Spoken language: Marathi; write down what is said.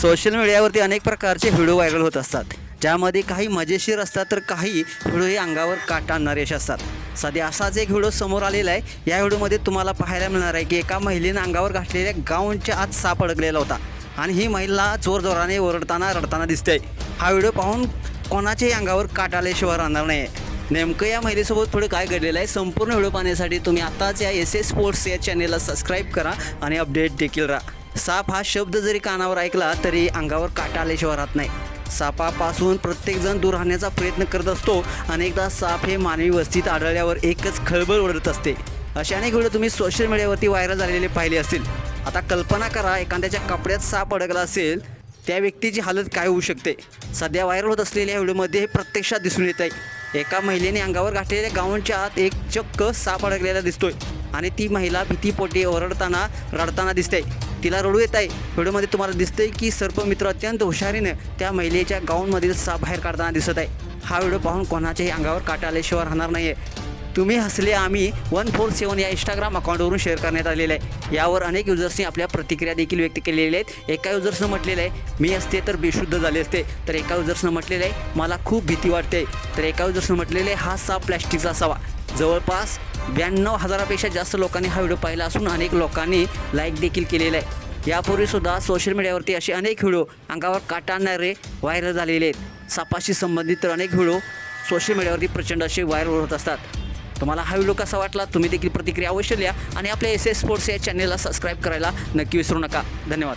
सोशल मीडियावरती अनेक प्रकारचे व्हिडिओ व्हायरल होत असतात. ज्यामध्ये काही मजेशीर असतात तर काही व्हिडिओ हे अंगावर काटा आणणारे असे असतात. सध्या असाच एक व्हिडिओ समोर आलेला आहे. या व्हिडिओमध्ये तुम्हाला पाहायला मिळणार आहे की एका महिलेनं अंगावर घातलेल्या गाऊनच्या आत साप अडकलेला होता. आणि ही महिला जोरजोराने ओरडताना रडताना दिसते. हा व्हिडिओ पाहून कोणाच्याही अंगावर काट आल्याशिवाय राहणार नाही नेमकं या महिलेसोबत थोडं काय घडलेलं आहे संपूर्ण व्हिडिओ पाहण्यासाठी तुम्ही आत्ताच या एस एस स्पोर्ट्स या चॅनेलला सबस्क्राईब करा आणि अपडेट देखील राहा. साप हा शब्द जरी कानावर ऐकला तरी अंगावर काटा आल्याशिवाय राहत नाही. सापापासून प्रत्येकजण दूर राहण्याचा प्रयत्न करत असतो अनेकदा साप हे मानवी वस्तीत आढळल्यावर एकच खळबळ उडत असते. असे अनेक व्हिडिओ तुम्ही सोशल मीडियावरती व्हायरल झालेले पाहिले असतील. आता कल्पना करा एखाद्याच्या कपड्यात साप अडकला असेल त्या व्यक्तीची हालत काय होऊ शकते? सध्या व्हायरल होत असलेल्या व्हिडिओमध्ये हे प्रत्यक्षात दिसून येत आहे एका महिलेने अंगावर घातलेल्या गावांच्या आत एक चक्क साप अडकलेला दिसतोय आणि ती महिला भीतीपोटी ओरडताना रडताना दिसते. तिला रडू येत आहे. व्हिडिओमध्ये तुम्हाला दिसतंय की सर्पमित्र अत्यंत हुशारीनं त्या महिलेच्या गाऊनमधील साप बाहेर काढताना दिसत आहे. हा व्हिडिओ पाहून कोणाच्याही अंगावर काटा आल्याशिवाय राहणार नाही आहे तुम्ही हसले आम्ही वन फोर सेवन या इंस्टाग्राम अकाउंटवरून शेअर करण्यात आलेलं आहे. यावर अनेक युजर्सनी आपल्या प्रतिक्रिया देखील व्यक्त केलेल्या आहेत. एका युजर्सनं म्हटलेलं आहे मी असते तर बेशुद्ध झाले असते. तर एका युजर्सनं म्हटलेलं आहे मला खूप भीती वाटते. तर एका युजर्सनं म्हटलेलं आहे हा साप प्लॅस्टिकचा असावा. जवळपास ब्याण्णव हजारापेक्षा जास्त लोकांनी हा व्हिडिओ पाहिला असून अनेक लोकांनी लाईक देखील केलेला आहे. यापूर्वीसुद्धा सोशल मीडियावरती असे अनेक व्हिडिओ अंगावर काटा आणणारे व्हायरल झालेले आहेत. सापाशी संबंधित तर अनेक व्हिडिओ सोशल मीडियावरती प्रचंड असे व्हायरल होत असतात. तुम्हाला हा व्हिडिओ कसा वाटला? तुम्ही देखील प्रतिक्रिया अवश्य लिहा आणि आपल्या एस एस स्पोर्ट्स या चॅनेलला सबस्क्राईब करायला नक्की विसरू नका. धन्यवाद.